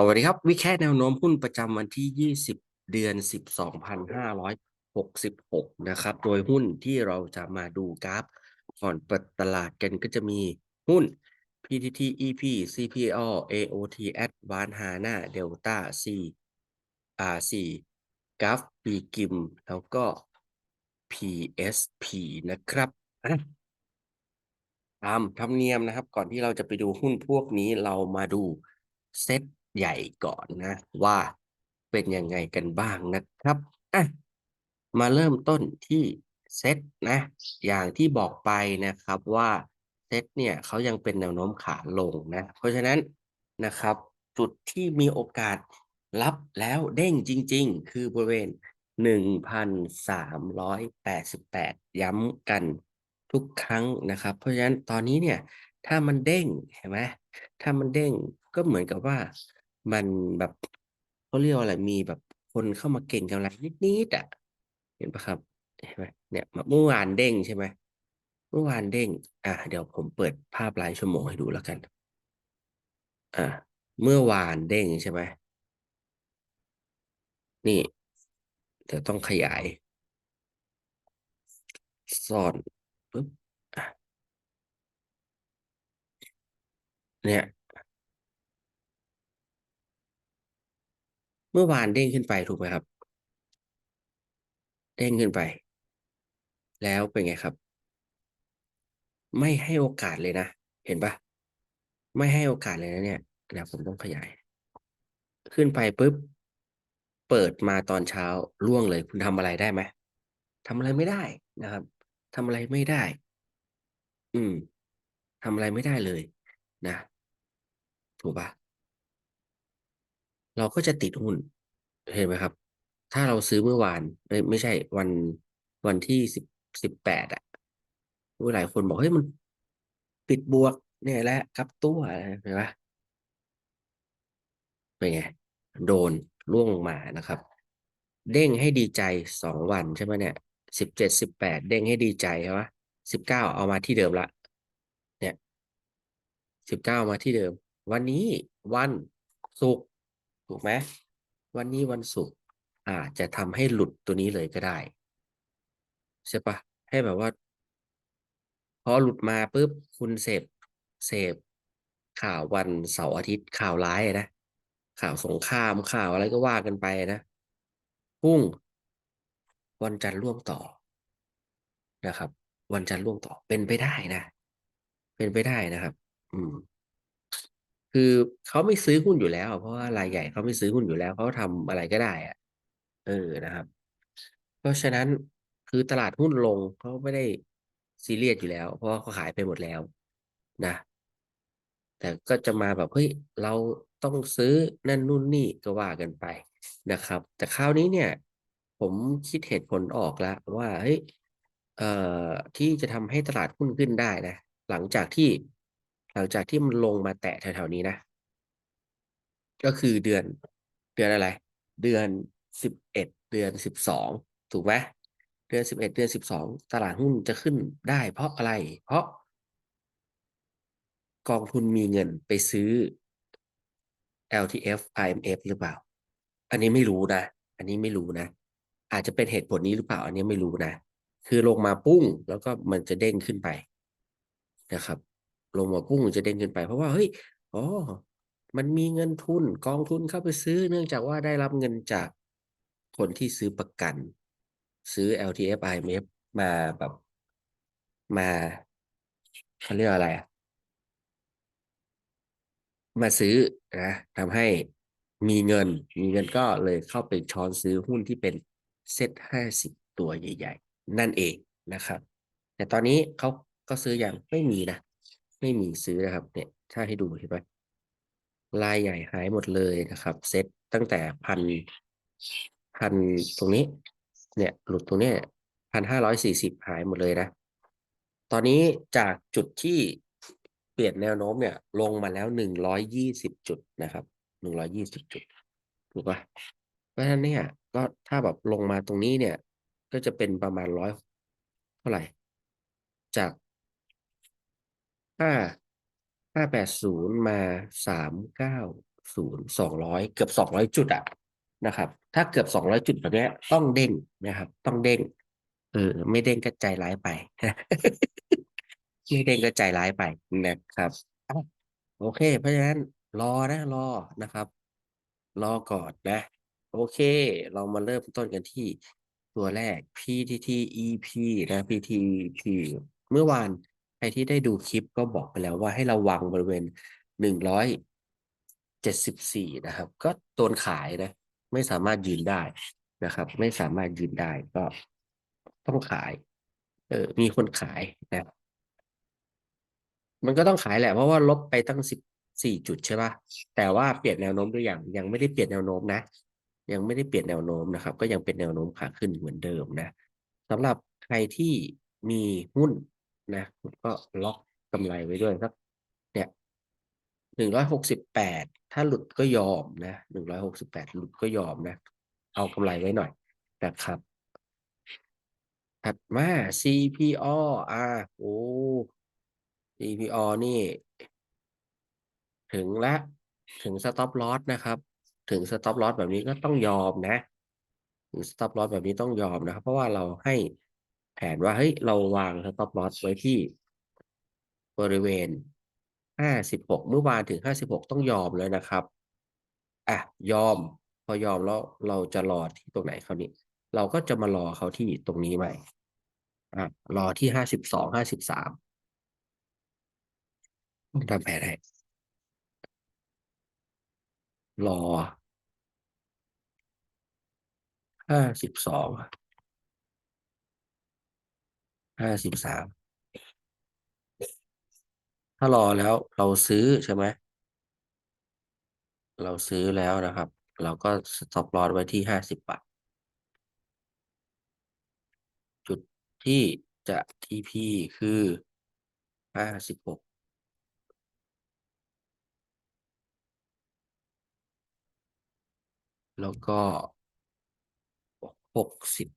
สวัสดีครับ วิแค่แนวโน้มหุ้นประจำวันที่ 20 เดือน 12,566 นะครับ โดยหุ้นที่เราจะมาดูกราฟ ก่อนเปิดตลาดกันก็จะมีหุ้น PTT EP CPO AOT Advance Hana Delta C RC g r a f ปีกิม แล้วก็ PSP นะครับตามธรรมเนียมนะครับ ก่อนที่เราจะไปดูหุ้นพวกนี้เรามาดูเซต ใหญ่ก่อนนะ ว่าเป็นยังไงกันบ้างนะครับอะมาเริ่มต้นที่เซตนะ อย่างที่บอกไปนะครับว่าเซตเนี่ยเขายังเป็นแนวโน้มขาลงนะ เพราะฉะนั้นนะครับ จุดที่มีโอกาสรับแล้วเด้งจริง ๆ คือบริเวณ 1,388 ย้ำกันทุกครั้งนะครับ เพราะฉะนั้นตอนนี้เนี่ย ถ้ามันเด้งเห็นไหมถ้ามันเด้งก็เหมือนกับว่า มันแบบเขาเรียกว่าอะไรมีแบบคนเข้ามาเก่งกำไรนิดๆอะเห็นปะครับเห็นไหมเนี่ยเมื่อวานเด้งใช่ไหมเมื่อวานเด้ง อะเดี๋ยวผมเปิดภาพรายชั่วโมงให้ดูแล้วกัน อะเมื่อวานเด้งใช่ไหมนี่เดี๋ยวต้องขยาย ซ่อนปึ๊บอะเนี่ย เมื่อวานเด้งขึ้นไปถูกไหมครับ เด้งขึ้นไป แล้วเป็นไงครับ ไม่ให้โอกาสเลยนะ เห็นปะไม่ให้โอกาสเลยนะเนี่ยเดี๋ยวผมต้องขยาย ขึ้นไปปุ๊บ เปิดมาตอนเช้าล่วงเลย คุณทำอะไรได้ไหมทำอะไรไม่ได้นะครับทำอะไรไม่ได้ อืมทำอะไรไม่ได้เลย นะ ถูกปะ เราก็จะติดหุ้นเห็นไหมครับ ถ้าเราซื้อเมื่อวานไม่ไม่ใช่วันวันที่สิบสิบแปดอะหลายคนบอกเฮ้ยมันปิดบวกเนี่ยแหละครับตัวเห็นปะเป็นไงโดนล่วงลงมานะครับ เด้งให้ดีใจสองวันใช่ไหมเนี่ยสิบเจ็ดสิบแปดเด้งให้ดีใจใช่ไหมสิบเก้าเอามาที่เดิมละ เนี่ยสิบเก้ามาที่เดิม วันนี้วันศุกร์ ถูกไหมวันนี้วันศุกร์อาจจะทำให้หลุดตัวนี้เลยก็ได้ ใช่ปะให้แบบว่า พอหลุดมาปุ๊บคุณเสพเสพข่าววันเสาร์อาทิตย์ข่าวร้ายนะข่าวสงครามข่าวอะไรก็ว่ากันไปนะพุ่ง วันจันทร์ร่วงต่อนะครับ วันจันทร์ร่วงต่อเป็นไปได้นะ เป็นไปได้นะครับ อืม คือเขาไม่ซื้อหุ้นอยู่แล้ว เพราะว่ารายใหญ่เขาไม่ซื้อหุ้นอยู่แล้วเขาทำอะไรก็ได้อะเออนะครับ เพราะฉะนั้นคือตลาดหุ้นลงเขาไม่ได้ซีเรียสอยู่แล้ว เพราะว่าเขาขายไปหมดแล้วนะ แต่ก็จะมาแบบเฮ้ยเราต้องซื้อนั่นนู่นนี่ก็ว่ากันไปนะครับ แต่คราวนี้เนี่ย ผมคิดเหตุผลออกแล้วว่าเฮ้ยเอ่อที่จะทำให้ตลาดหุ้นขึ้นได้นะ หลังจากที่ หลังจากที่มันลงมาแตะแถวๆนี้นะ ก็คือเดือนเดือนอะไร เดือนสิบเอ็ดเดือนสิบสองถูกไหมเดือนสิบเอ็ดเดือนสิบสองตลาดหุ้นจะขึ้นได้เพราะอะไร เพราะ กองทุนมีเงินไปซื้อ LTF IMF หรือเปล่า อันนี้ไม่รู้นะ อันนี้ไม่รู้นะ อาจจะเป็นเหตุผลนี้หรือเปล่า อันนี้ไม่รู้นะ คือลงมาปุ้งแล้วก็มันจะเด้งขึ้นไปนะครับ ลงมาปุ้งจะเด้งขึ้นไป เพราะว่าเฮ้ยอ๋อมันมีเงินทุนกองทุนเข้าไปซื้อ เนื่องจากว่าได้รับเงินจากคนที่ซื้อประกัน ซื้อ LTF IMF มาแบบมาเขาเรียกอะไรอะมาซื้อนะทำให้มีเงิน มีเงินก็เลยเข้าไปช้อนซื้อหุ้นที่เป็นเซ็ตห้าสิบตัวใหญ่ ๆ นั่นเองนะครับ แต่ตอนนี้เขาก็ซื้ออย่างไม่มีนะ ไม่มีซื้อนะครับ เนี่ย ถ้าให้ดูเห็นไหมลายใหญ่หายหมดเลยนะครับ เซ็ตตั้งแต่พันพันตรงนี้ เนี่ย หลุดตรงนี้พันห้าร้อยสี่สิบหายหมดเลยนะ ตอนนี้จากจุดที่เปลี่ยนแนวโน้มเนี่ย ลงมาแล้วหนึ่งร้อยยี่สิบจุดนะครับหนึ่งร้อยี่สิบจุด ถูกปะเพราะฉะนั้นเนี่ย ก็ถ้าแบบลงมาตรงนี้เนี่ย ก็จะเป็นประมาณร้อยเท่าไหร่ จาก ห้าห้าแปดศูนย์มาสามเก้าศูนย์สองร้อยเกือบสองร้อยจุดอะนะครับ ถ้าเกือบสองร้อยจุดแบบนี้ต้องเด้งนะครับ ต้องเด้งเออไม่เด้งก็ใจร้ายไปไม่เด้งก็ใจร้ายไปนะครับโอเค เพราะฉะนั้นรอนะรอนะครับ รอก่อนนะ โอเค เรามาเริ่มต้นกันที่ตัวแรก PTT-EP นะ PTT เมื่อวาน ใครที่ได้ดูคลิปก็บอกไปแล้วว่าให้ระวังบริเวณหนึ่งร้อยเจ็ดสิบสี่นะครับ ก็โดนขายนะ ไม่สามารถยืนได้นะครับ ไม่สามารถยืนได้ก็ต้องขาย เออ มีคนขายนะมันก็ต้องขายแหละเพราะว่าลบไปตั้งสิบสี่จุดใช่ป่ะแต่ว่าเปลี่ยนแนวโน้มหรือยังยังไม่ได้เปลี่ยนแนวโน้มนะ ยังไม่ได้เปลี่ยนแนวโน้มนะครับ ก็ยังเป็นแนวโน้มขาขึ้นเหมือนเดิมนะสำหรับใครที่มีหุ้น นะก็ล็อกกำไรไว้ด้วยครับ เนี่ยหนึ่งร้อยหกสิบแปดถ้าหลุดก็ยอมนะหนึ่งร้อยหกสิบแปดหลุดก็ยอมนะ เอากำไรไว้หน่อยนะครับ ถัดมา CPO อ่าโอ้ CPO นี่ ถึงละถึง stop loss นะครับ ถึง stop loss แบบนี้ก็ต้องยอมนะ ถึง stop loss แบบนี้ต้องยอมนะครับ เพราะว่าเราให้ แผนว่าเฮ้ยเราวาง stop loss ไว้ที่บริเวณห้าสิบหกเมื่อวานถึงห้าสิบหกต้องยอมเลยนะครับอะยอม พอยอมแล้วเราจะรอที่ตรงไหนเขานี้ เราก็จะมารอเขาที่ตรงนี้ใหม่อะรอที่ห้าสิบสองห้าสิบสามทำแผนให้รอห้าสิบสอง ห้าสิบสามถ้ารอแล้วเราซื้อใช่ไหมเราซื้อแล้วนะครับ เราก็สต็อปลอสไว้ที่ห้าสิบบาท จุดที่จะ TP คือห้าสิบหกแล้วก็หกสิบ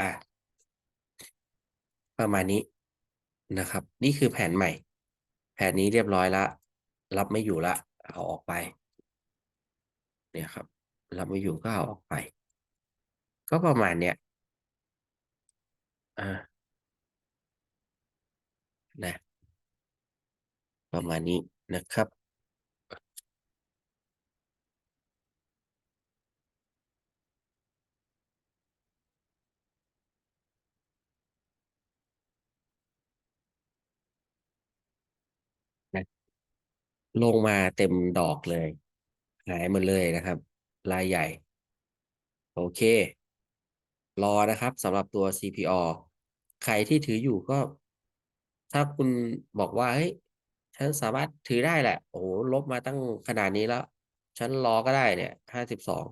อะ ประมาณนี้นะครับ นี่คือแผนใหม่ แผนนี้เรียบร้อยละ รับไม่อยู่ละเอาออกไป เนี่ยครับ รับไม่อยู่ก็เอาออกไป ก็ประมาณเนี้ยอ่านะประมาณนี้นะครับ ลงมาเต็มดอกเลย หายหมดเลยนะครับ รายใหญ่ โอเค รอนะครับสำหรับตัว CPO ใครที่ถืออยู่ก็ ถ้าคุณบอกว่าเฮ้ยฉันสามารถถือได้แหละ โอ้โหลบมาตั้งขนาดนี้แล้ว ฉันรอก็ได้เนี่ยห้าสิบสอง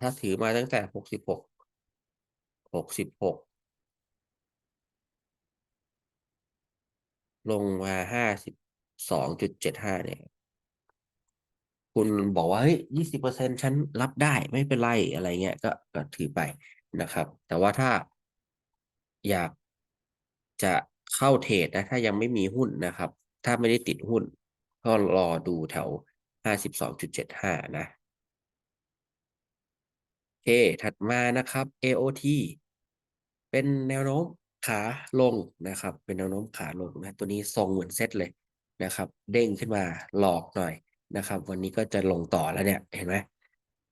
ถ้าถือมาตั้งแต่หกสิบหกหกสิบหกลงมาห้าสิบ สองจุดเจ็ดห้าเนี่ย คุณบอกว่าเฮ้ยยี่สิบเปอร์เซ็นฉันรับได้ไม่เป็นไรอะไรเงี้ยก็ก็ถือไปนะครับ แต่ว่าถ้าอยากจะเข้าเทรดนะ ถ้ายังไม่มีหุ้นนะครับ ถ้าไม่ได้ติดหุ้น ก็รอดูแถวห้าสิบสองจุดเจ็ดห้านะโอเค ถัดมานะครับ AOT เป็นแนวโน้มขาลงนะครับ เป็นแนวโน้มขาลงนะ ตัวนี้ทรงเหมือนเซตเลย นะครับ เด้งขึ้นมาหลอกหน่อยนะครับ วันนี้ก็จะลงต่อแล้วเนี่ยเห็นไหม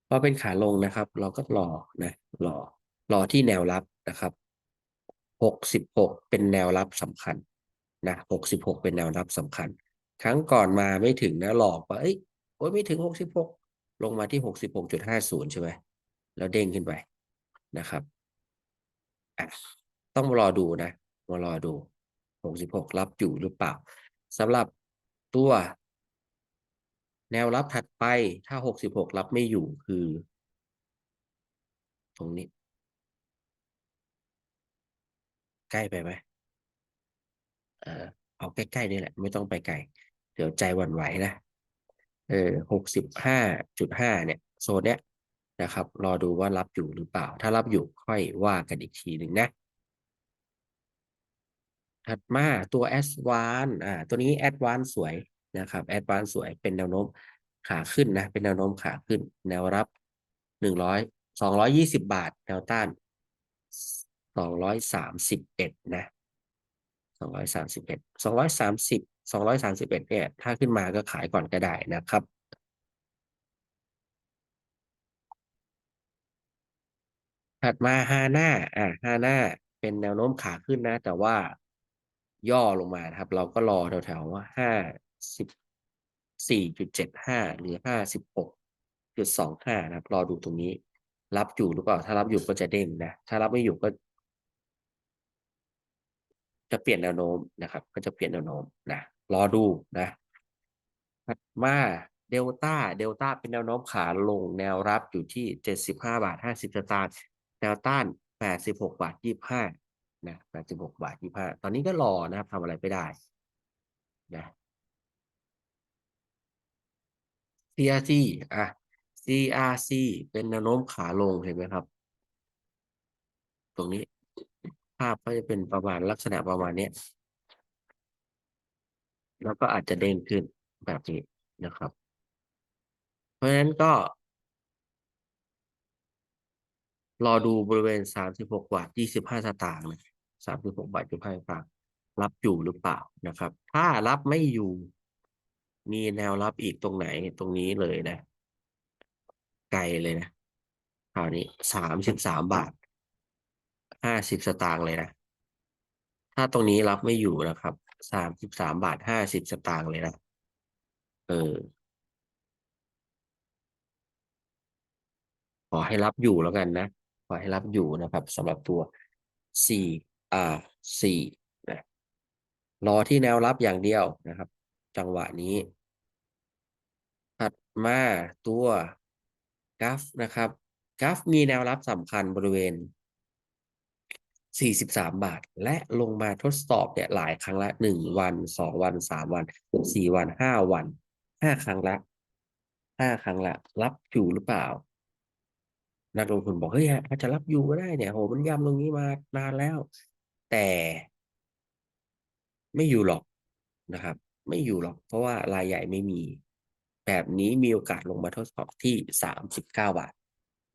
พอเป็นขาลงนะครับ เราก็รอนะรอรอที่แนวรับนะครับหกสิบหกเป็นแนวรับสำคัญนะหกสิบหกเป็นแนวรับสำคัญ ครั้งก่อนมาไม่ถึงนะหลอกว่าเอ้ยโอ้ยไม่ถึงหกสิบหกลงมาที่หกสิบหกจุดห้าศูนย์ใช่ไหมแล้วเด้งขึ้นไปนะครับต้องรอดูนะมารอดูหกสิบหกรับอยู่หรือเปล่า สำหรับตัว แนวรับถัดไปถ้าหกสิบหกรับไม่อยู่คือ ตรงนี้ ใกล้ไปไหมเออเอาใกล้ๆนี่แหละ ไม่ต้องไปไกล เดี๋ยวใจหวั่นไหวนะเออหกสิบห้าจุดห้าเนี่ย โซนเนี้ยนะครับ รอดูว่ารับอยู่หรือเปล่า ถ้ารับอยู่ค่อยว่ากันอีกทีหนึ่งนะ ถัดมาตัว a d v a n c e อ่าตัวนี้ a d v a n c e สวยนะครับแอดวานสวยเป็นแนวโน้มขาขึ้นนะ เป็นแนวโน้มขาขึ้น แนวรับหนึ่งร้อยสองร้อยยี่สิบบาท แนวต้านสองร้อยสามสิบเอ็ดนะสองร้อยสามสิบเอ็ดสองร้อยสามสิบสองร้อยสามสิบเอ็ดเนี่ย ถ้าขึ้นมาก็ขายก่อนก็ได้นะครับถัดมาฮาน่าอ่าฮาน่าเป็นแนวโน้มขาขึ้นนะ แต่ว่า ย่อลงมานะครับ เราก็รอแถวๆว่าห้าสิบสี่จุดเจ็ดห้าหรือห้าสิบหกจุดสองห้านะครับ รอดูตรงนี้ รับอยู่หรือเปล่า ถ้ารับอยู่ก็จะเด้งนะ ถ้ารับไม่อยู่ก็ จะเปลี่ยนแนวโน้มนะครับ ก็จะเปลี่ยนแนวโน้มนะ รอดูนะถัดมาเดลต้า เดลต้าเป็นแนวโน้มขาลงแนวรับอยู่ที่เจ็ดสิบห้าบาทห้าสิบสตางค์ แนวต้านแปดสิบหกบาทยี่ห้า นะแปดสิบหกบาทยี่ห้าตอนนี้ก็รอนะครับทำอะไรไม่ได้นะ CRC อะ CRC เป็นแนวโน้มขาลงเห็นไหมครับ ตรงนี้ภาพก็จะเป็นประมาณลักษณะประมาณนี้ แล้วก็อาจจะเด้งขึ้นแบบนี้นะครับ เพราะฉะนั้นก็ รอดูบริเวณสามสิบหกบาทยี่สิบห้าสตางค์นะ สามสิบหกบาทยี่สิบห้าสตางรับอยู่หรือเปล่านะครับ ถ้ารับไม่อยู่ มีแนวรับอีกตรงไหนตรงนี้เลยนะ ไกลเลยนะคราวนี้สามสิบสามบาทห้าสิบสตางค์เลยนะ ถ้าตรงนี้รับไม่อยู่นะครับสามสิบสามบาทห้าสิบสตางค์เลยนะ เออ ขอให้รับอยู่แล้วกันนะ ขอให้รับอยู่นะครับสำหรับตัว C R C นะรอที่แนวรับอย่างเดียวนะครับ จังหวะนี้ ถัดมาตัวกราฟนะครับกราฟมีแนวรับสำคัญบริเวณ 43 บาท และลงมาทดสอบเนี่ยหลายครั้งละ 1 วัน 2 วัน 3 วัน 4 วัน 5 วัน 5 ครั้งละ 5 ครั้งละ รับอยู่หรือเปล่า นักลงทุนบอกเฮ้ยอาจจะรับอยู่ก็ได้เนี่ยโหมันย่ำตรงนี้มานานแล้ว แต่ไม่อยู่หรอกนะครับ ไม่อยู่หรอก เพราะว่ารายใหญ่ไม่มี แบบนี้มีโอกาสลงมาทดสอบที่สามสิบเก้าบาท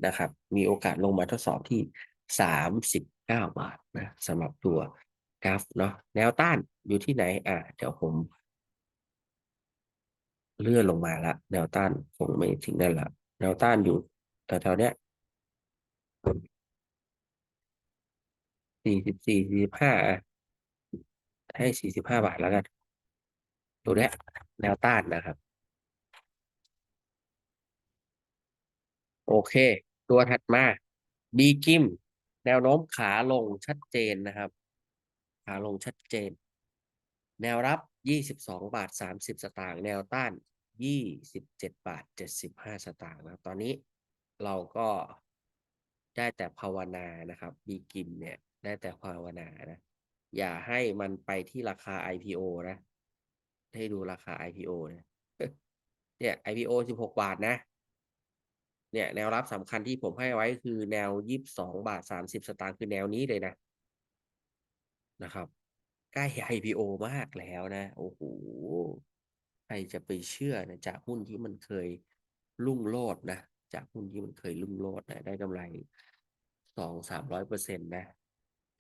นะครับ มีโอกาสลงมาทดสอบที่สามสิบเก้าบาทนะสำหรับตัวกราฟเนาะแนวต้านอยู่ที่ไหน อะเดี๋ยวผม เลื่อนลงมาละแนวต้านคงไม่ถึงนั่นละแนวต้านอยู่แถวๆเนี้ย สี่สิบสี่สี่สิบห้าให้สี่สิบห้าบาทแล้วกันตัวเนี้ยแนวต้านนะครับ โอเค ตัวถัดมาบีกิม แนวโน้มขาลงชัดเจนนะครับ ขาลงชัดเจน แนวรับยี่สิบสองบาทสามสิบสตางค์แนวต้านยี่สิบเจ็ดบาทเจ็ดสิบห้าสตางค์นะตอนนี้เราก็ได้แต่ภาวนานะครับบีกิมเนี่ย ได้แต่ภาวนานะ อย่าให้มันไปที่ราคา IPO นะ ให้ดูราคา IPO เนี่ยเนี่ย IPO สิบหกบาทนะ เนี่ยแนวรับสำคัญที่ผมให้ไว้คือแนวยีิบสองบาทสามสิบสตางค์คือแนวนี้เลยนะ นะครับใกล้ IPO มากแล้วนะ โอ้โห ใครจะไปเชื่อนะ จากหุ้นที่มันเคยรุ่งโรจน์นะ จากหุ้นที่มันเคยรุ่งโรจน์นะ ได้กำไรสองสามร้อยเปอร์เซ็นต์นะ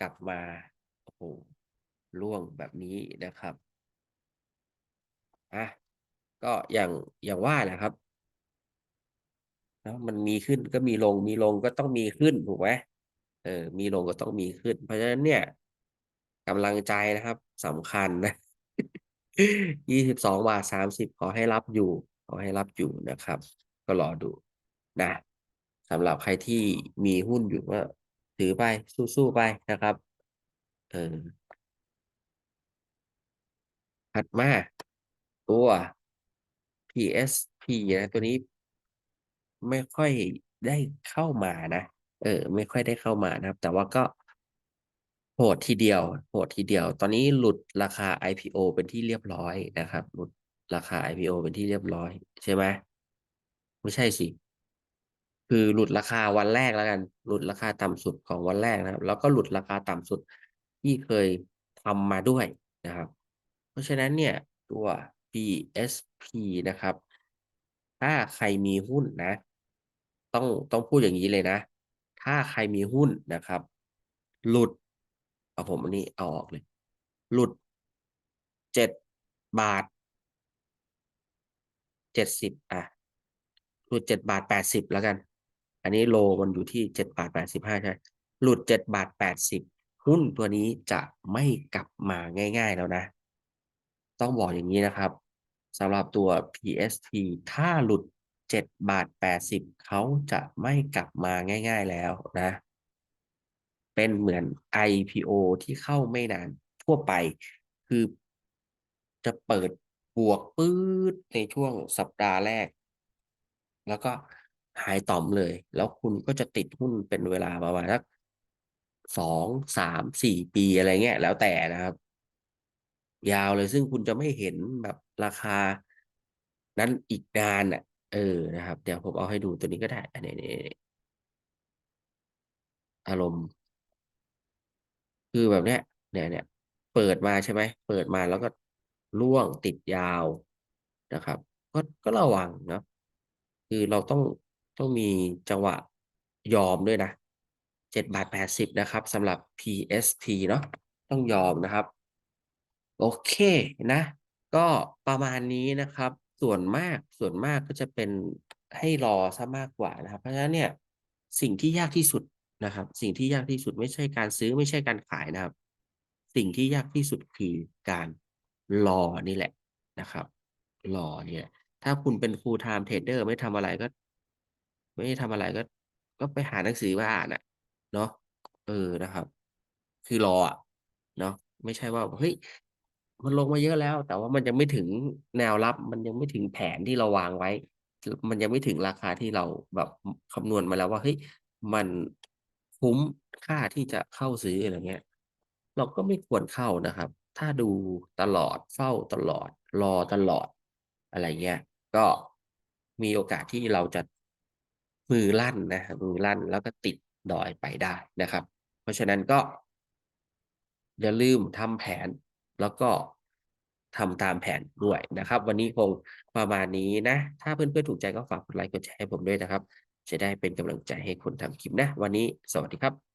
กลับมาโอ้โหร่วงแบบนี้นะครับอะก็อย่างอย่างว่าแหละครับแล้วมันมีขึ้นก็มีลงมีลงก็ต้องมีขึ้นถูกไหมเออ มีลงก็ต้องมีขึ้น เพราะฉะนั้นเนี่ยกำลังใจนะครับสำคัญนะยี่สิบสองบาทสามสิบขอให้รับอยู่ ขอให้รับอยู่นะครับ ก็รอดูนะสำหรับใครที่มีหุ้นอยู่ก็ ถือไปสู้ๆไปนะครับ เออถัดมาตัว PSP นะตัวนี้ไม่ค่อยได้เข้ามานะ เออ ไม่ค่อยได้เข้ามานะครับ แต่ว่าก็โหดทีเดียวโหดทีเดียว ตอนนี้หลุดราคา IPO เป็นที่เรียบร้อยนะครับ หลุดราคา IPO เป็นที่เรียบร้อย ใช่ไหมไม่ใช่สิ คือหลุดราคาวันแรกแล้วกัน หลุดราคาต่ำสุดของวันแรกนะครับ แล้วก็หลุดราคาต่ำสุดที่เคยทำมาด้วยนะครับ เพราะฉะนั้นเนี่ยตัว PSP นะครับ ถ้าใครมีหุ้นนะ ต้องต้องพูดอย่างนี้เลยนะ ถ้าใครมีหุ้นนะครับ หลุด เอาผมอันนี้เอาออกเลย หลุดเจ็ดบาทเจ็ดสิบอะหลุดเจ็ดบาทแปดสิบแล้วกัน อันนี้โลมันอยู่ที่เจ็ดบาทแปดสิบห้าใช่หลุดเจ็ดบาทแปดสิบหุ้นตัวนี้จะไม่กลับมาง่าย ๆแล้วนะ ต้องบอกอย่างนี้นะครับสำหรับตัว PSP ถ้าหลุดเจ็ดบาทแปดสิบเขาจะไม่กลับมาง่าย ๆแล้วนะ เป็นเหมือน IPO ที่เข้าไม่นานทั่วไป คือจะเปิดบวกปื๊ดในช่วงสัปดาห์แรก แล้วก็ หายต่อมเลย แล้วคุณก็จะติดหุ้นเป็นเวลาประมาณสักสองสามสี่ปีอะไรเงี้ยแล้วแต่นะครับ ยาวเลยซึ่งคุณจะไม่เห็นแบบราคา นั้นอีกนานอะ เออนะครับ เดี๋ยวผมเอาให้ดูตัวนี้ก็ได้ อันนี้ยอารมณ์ คือแบบเนี้ยเนี่ยเนี่ยเปิดมาใช่ไหมเปิดมาแล้วก็ล่วงติดยาวนะครับ ก็ก็ระวังเนาะคือเราต้อง ต้องมีจังหวะยอมด้วยนะเจ็ดบาทแปดสิบนะครับสำหรับ PSP เนาะต้องยอมนะครับ โอเคนะ ก็ประมาณนี้นะครับ ส่วนมากส่วนมากก็จะเป็นให้รอซะมากกว่านะครับ เพราะฉะนั้นเนี่ยสิ่งที่ยากที่สุดนะครับ สิ่งที่ยากที่สุดไม่ใช่การซื้อไม่ใช่การขายนะครับ สิ่งที่ยากที่สุดคือการรอนี่แหละนะครับรอเนี่ยถ้าคุณเป็น full time trader ไม่ทำอะไรก็ ไม่ได้ทำอะไรก็ ก็ไปหาหนังสือมาอ่านอะเนาะเออนะครับ คือรออะเนาะไม่ใช่ว่าเฮ้ยมันลงมาเยอะแล้ว แต่ว่ามันยังไม่ถึงแนวรับ มันยังไม่ถึงแผนที่เราวางไว้ มันยังไม่ถึงราคาที่เราแบบคำนวณมาแล้วว่าเฮ้ยมันคุ้มค่าที่จะเข้าซื้ออะไรเงี้ย เราก็ไม่ควรเข้านะครับ ถ้าดูตลอดเฝ้าตลอด รอตลอดอะไรเงี้ย ก็มีโอกาสที่เราจะ มือลั่นนะมือลั่นแล้วก็ติดดอยไปได้นะครับ เพราะฉะนั้นก็ อย่าลืมทำแผนแล้วก็ทำตามแผนด้วยนะครับ วันนี้คงประมาณนี้นะ ถ้าเพื่อนๆถูกใจก็ฝากกดไลค์กดแชร์ให้ผมด้วยนะครับ จะได้เป็นกำลังใจให้คนทำคลิปนะ วันนี้สวัสดีครับ